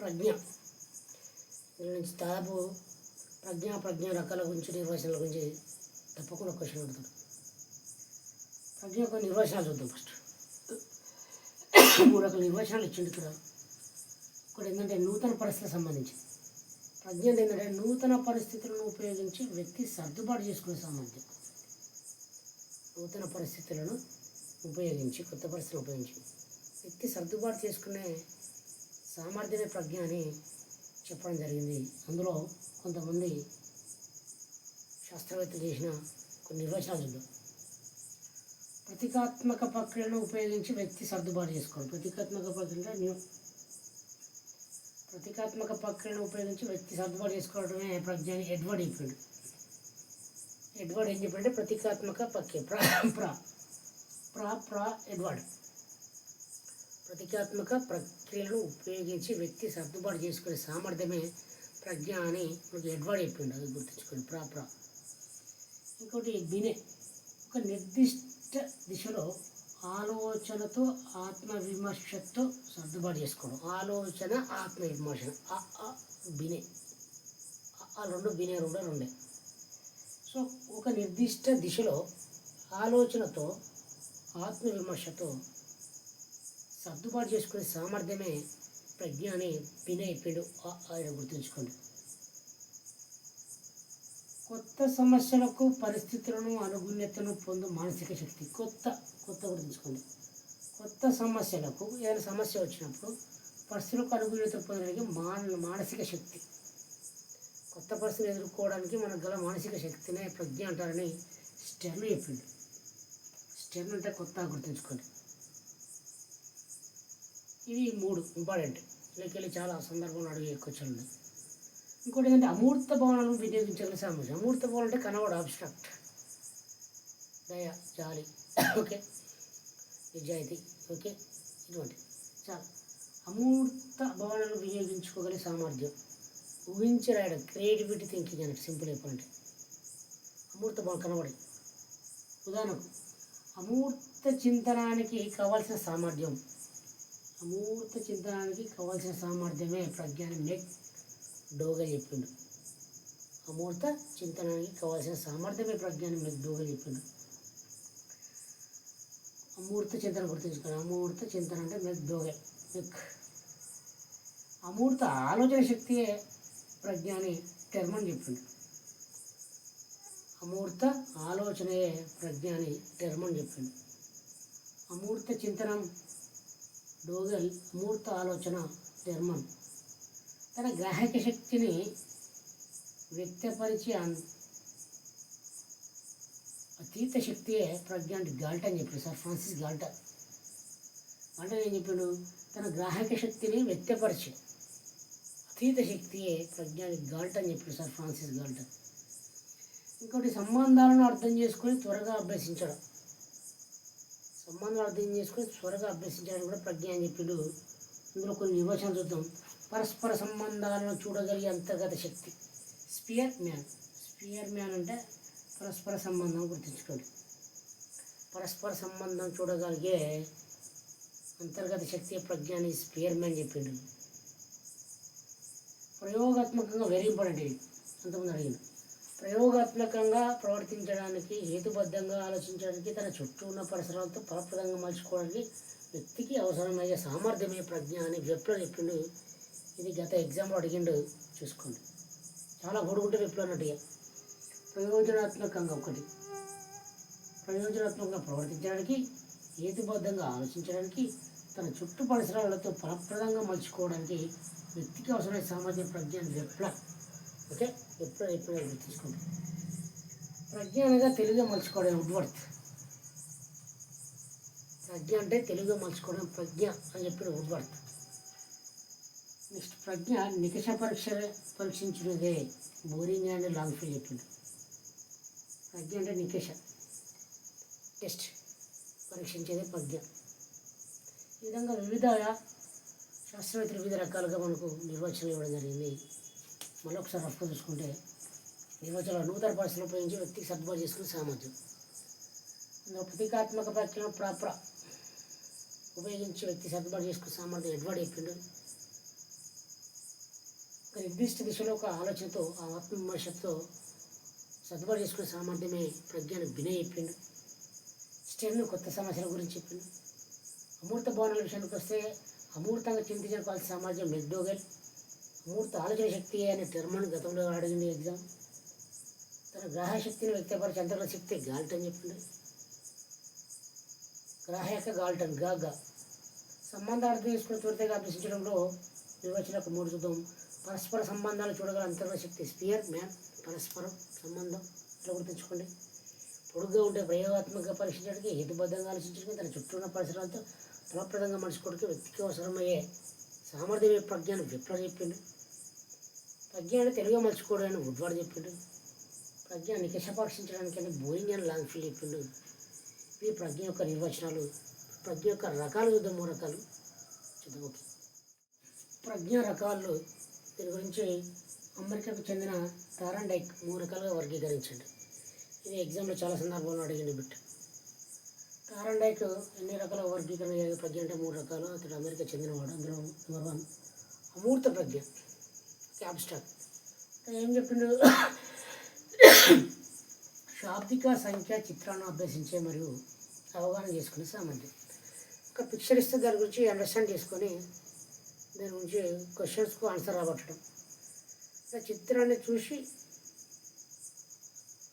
ప్రజ్ఞ. దీని నుంచి దాదాపు ప్రజ్ఞ ప్రజ్ఞ రకాల గురించి నిర్వచనాల గురించి తప్పకుండా క్వశ్చన్ అడుగుతాడు ప్రజ్ఞ యొక్క నిర్వచనాలు చూద్దాం ఫస్ట్. మూడు రకాల నిర్వచనాలు ఇచ్చిండు ఇక్కడ ఒకటి ఏంటంటే నూతన పరిస్థితులకు సంబంధించి. ప్రజ్ఞ ఏంటంటే నూతన పరిస్థితులను ఉపయోగించి వ్యక్తి సర్దుబాటు చేసుకునే సామర్థ్యం నూతన పరిస్థితులను ఉపయోగించి కొత్త పరిస్థితులను ఉపయోగించి వ్యక్తి సర్దుబాటు చేసుకునే సామర్థ్యమే ప్రజ్ఞ అని చెప్పడం జరిగింది. అందులో కొంతమంది శాస్త్రవేత్తలు చేసిన కొన్ని నిర్వచనాలు ప్రతీకాత్మక ప్రక్రియను ఉపయోగించి వ్యక్తి సర్దుబాటు చేసుకోవడం ప్రతీకాత్మక ప్రక్రియ అంటే న్యూ ప్రతీకాత్మక ప్రక్రియను ఉపయోగించి వ్యక్తి సర్దుబాటు చేసుకోవడమే ప్రజ్ఞ అని ఎడ్వర్డ్ చెప్పాడు. ఎడ్వర్డ్ ఏం చెప్పాడంటే ప్రతీకాత్మక ప్రక్రియ. ప్రా ప్రా ప్రా ప్రా ఎడ్వర్డ్. ప్రతీకాత్మక ప్రక్రియలను ఉపయోగించి వ్యక్తి సర్దుబాటు చేసుకునే సామర్థ్యమే ప్రజ్ఞ అని మనకి ఎడ్వర్డ్ చెప్పిండు అది గుర్తుంచుకోండి ప్రాపరా. ఇంకోటి బినే ఒక నిర్దిష్ట దిశలో ఆలోచనతో ఆత్మవిమర్శతో సర్దుబాటు చేసుకోవడం. ఆలోచన ఆత్మవిమర్శ ఆ బినే ఆ, ఆ రెండు బినే రెండు రెండే. సో ఒక నిర్దిష్ట దిశలో ఆలోచనతో ఆత్మవిమర్శతో సర్దుబాటు చేసుకునే సామర్థ్యమే ప్రజ్ఞ అని వినయ్ పెడు ఆయన గుర్తుంచుకోండి. కొత్త సమస్యలకు పరిస్థితులను అనుగుణ్యతను పొందు మానసిక శక్తి. కొత్త కొత్త గుర్తుంచుకోండి. కొత్త సమస్యలకు ఏదైనా సమస్య వచ్చినప్పుడు పరిస్థితులకు అనుగుణ్యత పొందడానికి మాన మానసిక శక్తి. కొత్త పరిస్థితులు ఎదుర్కోవడానికి మనకు గల మానసిక శక్తినే ప్రజ్ఞ అంటారని స్టెర్న్ చెప్పిండు. స్టెర్న్ అంటే కొత్త గుర్తుంచుకోండి. ఇవి మూడు ఇంపార్టెంట్ లెక్కలు చాలా సందర్భంలో అడిగే క్వశ్చన్ ఇంకోటి ఏంటంటే అమూర్త భావనలను వినియోగించగల సామర్థ్యం. అమూర్త భావన అంటే కనబడు అబ్స్ట్రాక్ట్ దయ జాలి. ఓకే? నిజాయితీ. ఓకే? ఇటువంటి. చాలా. అమూర్త భావనలను వినియోగించుకోగల సామర్థ్యం. ఊహించి రాయడం క్రియేటివిటీ థింకింగ్ అన్నట్టు సింపుల్ చెప్పాలంటే. అమూర్త భావన కనబడి ఉదాహరణకు అమూర్త చింతనానికి కావాల్సిన సామర్థ్యం. అమూర్త చింతనానికి కావాల్సిన సామర్థ్యమే ప్రజ్ఞాని మెక్ డోగా చెప్పిండు. అమూర్త చింతనానికి కావాల్సిన సామర్థ్యమే ప్రజ్ఞాని మెక్ డోగా చెప్పిండు. అమూర్త చింతన గుర్తుంచుకోండి. అమూర్త చింతన అంటే మెక్ డోగల్ మెక్. అమూర్త ఆలోచన శక్తియే ప్రజ్ఞాని టెర్మన్ చెప్పిండు. అమూర్త ఆలోచనయే ప్రజ్ఞాని టెర్మన్ చెప్పిండు. అమూర్త చింతనం డోగల్ అమూర్త ఆలోచన జర్మన్ తన గ్రాహక శక్తిని వ్యక్తపరిచే అన్- అతీత శక్తియే ప్రజ్ఞ అంటే గాల్ట్ అని చెప్పాడు సార్ ఫ్రాన్సిస్ గాల్ట. అంటే ఏం చెప్పాడు? తన గ్రాహక శక్తిని వ్యక్తపరిచే అతీత శక్తియే ప్రజ్ఞాని గాల్ట్ అని చెప్పాడు సార్ ఫ్రాన్సిస్ గాల్ట. ఇంకోటి సంబంధాలను అర్థం చేసుకొని త్వరగా అభ్యసించడం. సంబంధాలు అర్థం చేసుకొని త్వరగా అభ్యసించడానికి కూడా ప్రజ్ఞ అని చెప్పిండు. ఇందులో కొన్ని నిర్వచనాలు చూద్దాం. పరస్పర సంబంధాలను చూడగలిగే అంతర్గత శక్తి. Spearman. స్పియర్ మ్యాన్ అంటే పరస్పర సంబంధం గుర్తుంచుకోండి. పరస్పర సంబంధం చూడగలిగే అంతర్గత శక్తి ప్రజ్ఞ అని స్పియర్ మ్యాన్ చెప్పిండు. ప్రయోగాత్మకంగా వెరీ ఇంపార్టెంట్ ఇది. అంతకుముందు అడిగింది ప్రయోగాత్మకంగా ప్రవర్తించడానికి హేతుబద్ధంగా ఆలోచించడానికి తన చుట్టూ ఉన్న పరిసరాలతో ఫలప్రదంగా మలుచుకోవడానికి వ్యక్తికి అవసరమయ్యే సామర్థ్యమే ప్రజ్ఞ అని విప్లవ చెప్పిండు. ఇది గత ఎగ్జామ్లో అడిగిండు. చూసుకోండి. చాలా పొడుగుంటే విప్లవ అన్నట్టుగా ప్రయోజనాత్మకంగా ఒకటి. ప్రయోజనాత్మకంగా ప్రవర్తించడానికి హేతుబద్ధంగా ఆలోచించడానికి తన చుట్టూ పరిసరాలతో ఫలప్రదంగా మలుచుకోవడానికి వ్యక్తికి అవసరమైన సామర్థ్య ప్రజ్ఞ అని వెబ్లా ఓకే? ఎప్పుడు ఎప్పుడో గుర్తుంచుకోండి ప్రజ్ఞ అనగా తెలుగు మలుచుకోవడం వర్త్. ప్రజ్ఞ అంటే తెలుగు మలుచుకోవడం ప్రజ్ఞ అని చెప్పిన వుడ్వర్త్ నెక్స్ట్ ప్రజ్ఞ నికష పరీక్ష పరీక్షించినదే. బోరింగ్ అండ్ లాంగ్ ఫీల్ చెప్పిండు. ప్రజ్ఞ అంటే నికష. టెస్ట్. పరీక్షించేదే ప్రజ్ఞ. ఈ విధంగా వివిధ శాస్త్రవేత్తలు వివిధ రకాలుగా మనకు నిర్వచనం ఇవ్వడం జరిగింది. మళ్ళీ ఒకసారి రఫ్గా చూసుకుంటే నిర్వచనాలు నూతన పరిస్థితులు ఉపయోగించి వ్యక్తికి సర్దుబాటు చేసుకునే సామర్థ్యం. ప్రతీకాత్మక ప్రక్రియ ప్రాపర్ ఉపయోగించి వ్యక్తి సర్దుబాటు చేసుకునే సామర్థ్యం ఎడ్వర్డ్ చెప్పిండు? ఒక నిర్దిష్ట దిశలో ఒక ఆలోచనతో ఆ ఆత్మవిమర్శతో సర్దుబాటు చేసుకునే సామర్థ్యమే ప్రజ్ఞను వినయ్ చెప్పిండు. స్టెర్న్ కొత్త సమస్యల గురించి చెప్పిండు. అమూర్త భవనాల విషయానికి వస్తే అమూర్తంగా చింతించుకోవాల్సిన సామర్థ్యం మెక్డోగల్. మూర్తి ఆలోచన శక్తి అనే టర్మను గతంలో అడిగింది ఎగ్జామ్. తన గ్రహశక్తిని శక్తిని వ్యక్తపరిచే అంతర్గత శక్తి గాల్టన్ చెప్పండి గ్రహ యొక్క గాల్టన్ గాగా సంబంధాలు అర్థం చేసుకునే త్వరితగా అభ్యసించడంలో నిర్వచనకు మూడు చూద్దాం పరస్పర సంబంధాలు చూడగల అంతర్గత శక్తి స్పియర్ మ్యాన్ పరస్పరం సంబంధం. ఇట్లా గుర్తుంచుకోండి. పొడుగ్గా ఉండే ప్రయోగాత్మకంగా పరీక్షించడానికి హేతుబద్ధంగా ఆలోచించడానికి తన చుట్టూ ఉన్న పరిసరాలతో ఫలప్రదంగా మలుచుకోవడానికి వ్యక్తికి అవసరమయ్యే సామర్థ్యం ప్రజ్ఞాన్ని విప్లవ చెప్పిండు. ప్రజ్ఞ అంటే తెలుగుగా మలుచుకోవడం అని ఉడ్వాడు చెప్పిండు. ప్రజ్ఞ నికషపాక్షించడానికి బోయింగ్ బోరింగ్ అని లాంగ్ ఫీల్ చెప్పిండు. ఈ ప్రజ్ఞ యొక్క నిర్వచనాలు ప్రజ్ఞ యొక్క రకాలు చూద్దాం మూడు రకాలు. చూద్దాం ఓకే. ప్రజ్ఞ రకాలు దీని గురించి అమెరికాకు చెందిన తారండైక్ మూడు రకాలుగా వర్గీకరించండి. ఇది ఎగ్జామ్లో చాలా సందర్భంలో అడిగింది బిట్ తారండైక్ ఎన్ని రకాల వర్గీకరణ చేసే ప్రజ్ఞ అంటే మూడు రకాలు. అతడు అమెరికా చెందినవాడు. అందులో నెంబర్ వన్ అమూర్త ప్రజ్ఞ క్యాబ్స్టాక్ ఏం చెప్పిండు? శాబ్దిక సంఖ్య చిత్రాన్ని అభ్యసించే మరియు అవగాహన చేసుకునే సామర్థ్యం. ఒక పిక్చర్ ఇస్తే దాని గురించి అండర్స్టాండ్ చేసుకొని దాని గురించి క్వశ్చన్స్కు ఆన్సర్ రాబట్టడం. చిత్రాన్ని చూసి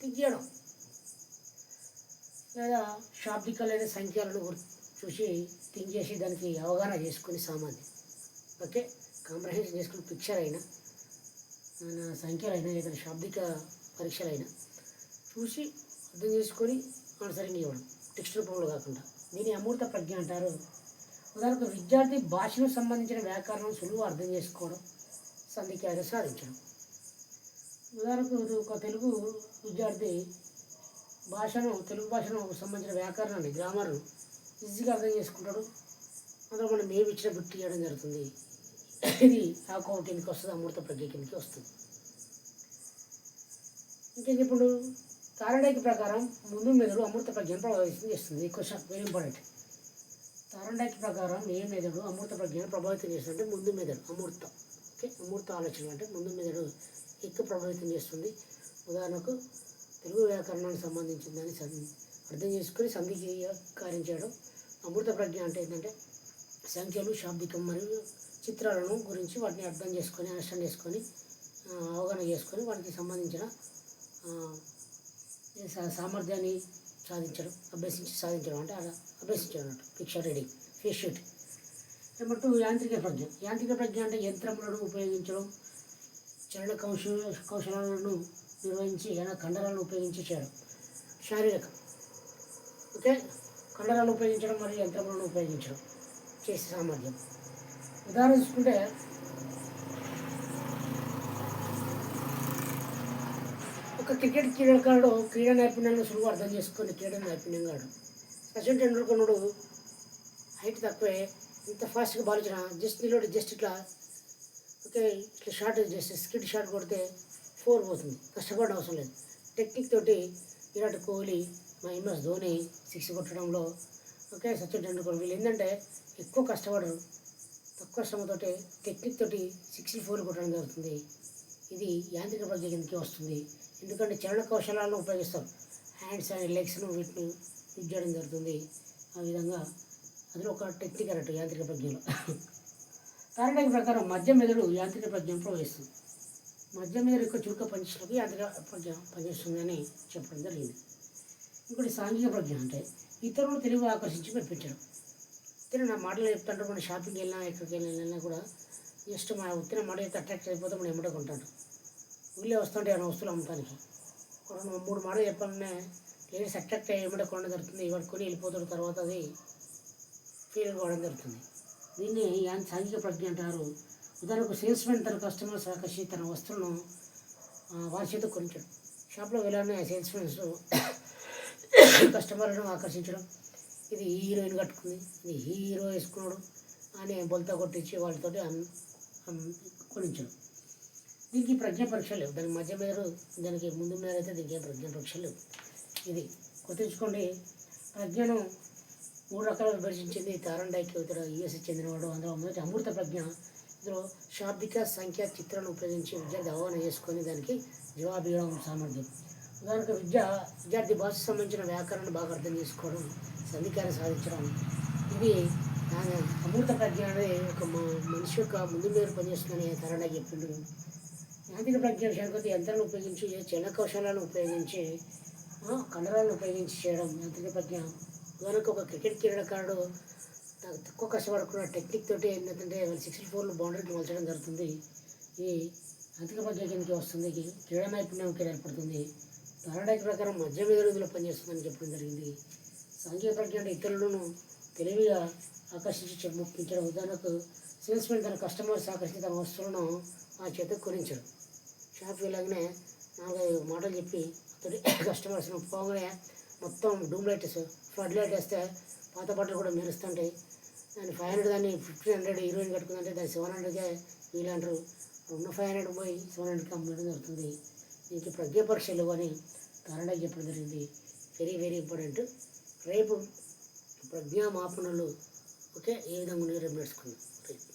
తీయడం లేదా శాబ్దికలైన సంఖ్యలను చూసి థింక్ చేసి దానికి అవగాహన చేసుకుని సామాన్యం ఓకే? కాంప్రహెన్షన్ చేసుకుని పిక్చర్ అయినా మన సంఖ్యలైనా లేదా శాబ్దిక పరీక్షలైనా చూసి అర్థం చేసుకొని ఆన్సరింగ్ ఇవ్వడం. టెక్స్ట్ రూపంలో కాకుండా. దీని అమూర్త ప్రజ్ఞ అంటారు. ఉదాహరణకు విద్యార్థి భాషకు సంబంధించిన వ్యాకరణం సులువు అర్థం చేసుకోవడం సంధికార్యం సాధించడం ఉదాహరణకు ఇది ఒక తెలుగు విద్యార్థి భాషను తెలుగు భాషను సంబంధించిన వ్యాకరణాన్ని గ్రామర్ను ఈజీగా అర్థం చేసుకుంటాడు. అందులో మనం ఏమి ఇచ్చిన బిట్ చేయడం జరుగుతుంది. ఇది ఆ కిందకి వస్తుంది అమృత ప్రజ్ఞ కిందకి వస్తుంది. ఇంకేంటి ఇప్పుడు తారండైకి ప్రకారం ముందు మెదడు అమృత ప్రజ్ఞను ప్రభావితం చేస్తుంది. ఈ క్వశ్చన్ వెరీ ఇంపార్టెంట్ తారండైకి ప్రకారం ఏ మెదడు అమృత ప్రజ్ఞను ప్రభావితం చేస్తుందంటే ముందు మెదడు అమృత ఓకే? అమూర్త ఆలోచన అంటే ముందు మెదడు ఎక్కువ ప్రభావితం చేస్తుంది. ఉదాహరణకు తెలుగు వ్యాకరణానికి సంబంధించిన దాన్ని సం- అర్థం చేసుకుని సంధికారించడం అమృత ప్రజ్ఞ అంటే ఏంటంటే సంఖ్యలు శాబ్దికం మరియు చిత్రాలను గురించి వాటిని అర్థం చేసుకొని అండర్స్టాండ్ చేసుకొని అవగాహన చేసుకొని వాటికి సంబంధించిన సా- సామర్థ్యాన్ని సాధించడం అభ్యసించి సాధించడం అంటే అలా అభ్యసించడం అన్నట్టు picture reading face sheet number two యాంత్రిక ప్రజ్ఞ. యాంత్రిక ప్రజ్ఞ అంటే యంత్రములను ఉపయోగించడం చరణ కౌశల కౌశలాలను నిర్వహించి ఏదైనా కండరాలను ఉపయోగించి చేయడం శారీరకం ఓకే? కండరాలను ఉపయోగించడం మరియు యంత్రములను ఉపయోగించడం చేసే సామర్థ్యం. ఉదాహరణ చూసుకుంటే ఒక క్రికెట్ క్రీడాకారుడు క్రీడా నైపుణ్యాలను సులువు అర్థం చేసుకొని క్రీడా నైపుణ్యంగా ఆడు సచిన్ టెండూల్కర్ హైట్ తక్కువే ఇంత ఫాస్ట్గా బాల్ జస్ట్ నిలబడి జస్ట్ ఇట్లా ఓకే ఇట్లా షార్ట్ జస్ట్ స్కిడ్ షార్ట్ కొడితే ఫోర్ పోతుంది. కష్టపడడం అవసరం లేదు. టెక్నిక్ తోటి విరాట్ కోహ్లీ మా ఎంఎస్ ధోని సిక్స్ కొట్టడంలో ఓకే సచిన్ టెండూల్కర్ వీళ్ళు ఏంటంటే ఎక్కువ కష్టపడరు. తక్కువ శ్రమతోటి టెక్నిక్ తోటి సిక్స్ ఫోర్ కొట్టడం జరుగుతుంది. ఇది యాంత్రిక ప్రజ్ఞ కిందకి వస్తుంది. ఎందుకంటే చరణ కౌశలాలను ఉపయోగిస్తారు. హ్యాండ్స్ అండ్ లెగ్స్ను వీటిని యూజ్ చేయడం జరుగుతుంది. ఆ విధంగా అందులో ఒక టెక్నిక్ అన్నట్టు యాంత్రిక ప్రజ్ఞలో తారడానికి ప్రకారం మధ్య మెదడు యాంత్రిక ప్రజ్ఞను ప్రవహిస్తుంది మధ్య మీద యొక్క చురుక పనిచేసినప్పుడు అంతగా ప్రజ్ఞ పనిచేస్తుందని చెప్పడం జరిగింది. ఇంకోటి సాంఘిక ప్రజ్ఞ అంటే ఇతరులు తెలివి ఆకర్షించి మెప్పించడం ఉత్తిన నా మాటలు చెప్తుంటే మనం షాపింగ్కి వెళ్ళినా ఎక్కడికి వెళ్ళినా కూడా జస్ట్ మన ఉత్తిన మాట అయితే అట్రాక్ట్ అయిపోతే మనం ఎమ్మటే కొంటాడు. వీళ్ళే వస్తుంటే ఏమైనా వస్తువులు అమ్మటానికి రెండు మూడు మాటలు చెప్పాలనే లేడీస్ అట్రాక్ట్ అయ్యి ఎమ్మటే కొనడం జరుగుతుంది. పట్టుకొని వెళ్ళిపోతాడు తర్వాత అది ఫీల్ కావడం జరుగుతుంది. దీన్ని యాన్ సాంఘిక ప్రజ్ఞ అంటారు. ఉదాహరణకు సేల్స్మెన్ తన కస్టమర్స్ ఆకర్షి తన వస్తువులను వారి చేత కొనించడం షాప్లో వెళ్ళాలని సేల్స్మెన్స్ కస్టమర్లను ఆకర్షించడం ఇది ఈ హీరోయిన్ కట్టుకుంది ఇది హీరో వేసుకున్నాడు అని బొలత కొట్టించి వాళ్ళతో కొనించడం. దీనికి ప్రజ్ఞ పరీక్ష లేవు. దానికి మధ్య మీద దానికి ముందు మీద అయితే దీనికి ఏం ప్రజ్ఞ పరీక్ష లేవు. ఇది గుర్తుంచుకోండి ప్రజ్ఞను మూడు రకాలు విభజించింది. తారండైకి ఇతర యుఎస్కి చెందినవాడు అందులో మొదటి అమృత ప్రజ్ఞ ఇందులో శాబ్దిక సంఖ్య చిత్రాలను ఉపయోగించి విద్యార్థి అవగాహన చేసుకొని దానికి జవాబు ఇవ్వడం సామర్థ్యం. ఉదాహరణకు విద్య విద్యార్థి భాషకు సంబంధించిన వ్యాకరణను బాగా అర్థం చేసుకోవడం సంధికారం సాధించడం. ఇది అమృత ప్రజ్ఞ అనేది ఒక మనిషి యొక్క ముందు మీద పనిచేస్తుందని తరడా చెప్పిండు. యాంత్రిక ప్రజ్ఞ విషయానికి యంత్రాలను ఉపయోగించి చిన్న కౌశలాలను ఉపయోగించి కండరాలను ఉపయోగించి చేయడం యాంత్రిక ప్రజ్ఞ. ఉదాహరణకు ఒక క్రికెట్ క్రీడాకారుడు తక్కువ కష్టపడుకున్న టెక్నిక్ తోటి ఏంటంటే సిక్స్టీ ఫోర్లో బౌండరీని మలచడం జరుగుతుంది. ఈ అధిక మధ్యకి కిందకి వస్తుంది. క్రీడా నైపుణ్యం కింద ఏర్పడుతుంది. పారాడైక్ ప్రకారం మధ్య మెదడులో పనిచేస్తుందని చెప్పడం జరిగింది. సాంఘిక ప్రజ్ఞ ఇతరులను తెలివిగా ఆకర్షించి ముప్పించడం ఉదాహరణకు సేల్స్మెన్ తన కస్టమర్స్ ఆకర్షించి తన వస్తువులను ఆ చేతకు కొనించాడు. షాప్ ఇలాగనే నాలుగైదు మాటలు చెప్పి అతడి కస్టమర్స్ను పోగానే మొత్తం డూమ్ లైట్స్ ఫ్లడ్ లైట్ వేస్తే పాత బట్టలు కూడా మెరుస్తుంటాయి. దాన్ని ఫైవ్ హండ్రెడ్ దాన్ని ఫిఫ్టీన్ హండ్రెడ్ హీరోయిన్ కట్టుకుందంటే దాన్ని సెవెన్ హండ్రెడ్కే వీళ్ళు ఉన్న ఫైవ్ హండ్రెడ్ పోయి సెవెన్ హండ్రెడ్కి అమ్మడం జరుగుతుంది. దీనికి ప్రజ్ఞ పరీక్షలు అని కారణంగా చెప్పడం జరిగింది. వెరీ వెరీ ఇంపార్టెంట్ రేపు ప్రజ్ఞా మాపనలు ఓకే? ఏ విధంగా ఉన్నాయో రేపు నేర్చుకుందాం. రైట్